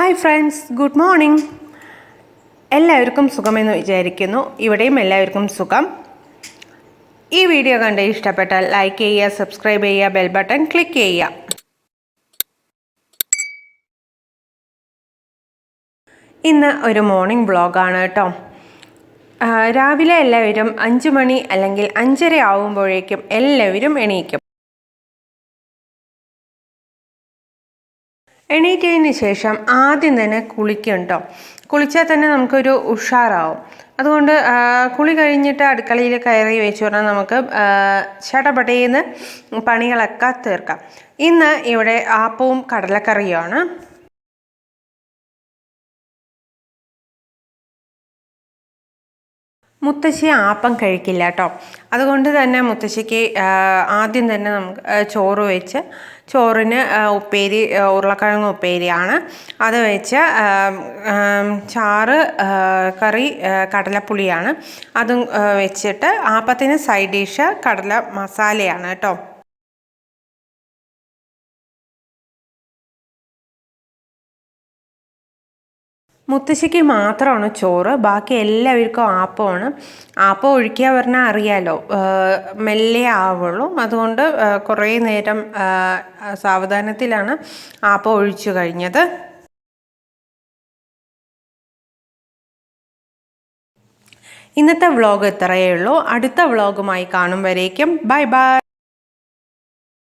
Hi friends good morning എല്ലാവർക്കും സുഖമെന്ന് വിചാരിക്കുന്നു. ഇവിടെയും എല്ലാവർക്കും സുഖം. ഈ വീഡിയോ കണ്ട് ഇഷ്ടപ്പെട്ടാൽ ലൈക്ക് ചെയ്യുക സബ്സ്ക്രൈബ് ചെയ്യുക ബെൽ ബട്ടൺ ക്ലിക്ക് ചെയ്യുക. ഇന്ന് ഒരു മോർണിംഗ് വ്ളോഗാണ് കേട്ടോ. രാവിലെ എല്ലാവരും അഞ്ച് മണി അല്ലെങ്കിൽ അഞ്ചര ആവുമ്പോഴേക്കും എല്ലാവരും എണീക്കും. എണീറ്റതിന് ശേഷം ആദ്യം തന്നെ കുളിക്കും കേട്ടോ കുളിച്ചാൽ തന്നെ നമുക്കൊരു ഉഷാറാവും. അതുകൊണ്ട് കുളി കഴിഞ്ഞിട്ട് അടുക്കളയിൽ കയറി വെച്ച് പറഞ്ഞാൽ നമുക്ക് നിന്ന് പണികളൊക്കെ തീർക്കാം. ഇന്ന് ഇവിടെ ആപ്പവും കടലക്കറിയുമാണ്. മുത്തശ്ശി ആപ്പം കഴിക്കില്ല കേട്ടോ അതുകൊണ്ട് തന്നെ മുത്തശ്ശിക്ക് ആദ്യം തന്നെ നമുക്ക് ചോറ് വെച്ച് ചോറിന് ഉപ്പേരി ഉരുളക്കിഴങ്ങ് ഉപ്പേരിയാണ്. അത് വെച്ച് ചാറ് കറി കടലപ്പുളിയാണ്. അതും വെച്ചിട്ട് ആപ്പത്തിന് സൈഡ് ഡിഷ് കടല മസാലയാണ് കേട്ടോ മുത്തശ്ശിക്ക് മാത്രമാണ് ചോറ് ബാക്കി എല്ലാവർക്കും ആപ്പമാണ്. ആപ്പം ഒഴിക്കുക പറഞ്ഞാൽ അറിയാലോ മെല്ലെ ആവുള്ളൂ. അതുകൊണ്ട് കുറേ നേരം സാവധാനത്തിലാണ് ആപ്പം ഒഴിച്ചു കഴിഞ്ഞത്. ഇന്നത്തെ വ്ളോഗ് ഇത്രയേ ഉള്ളൂ. അടുത്ത വ്ളോഗുമായി കാണും വരേക്കും. Bye bye.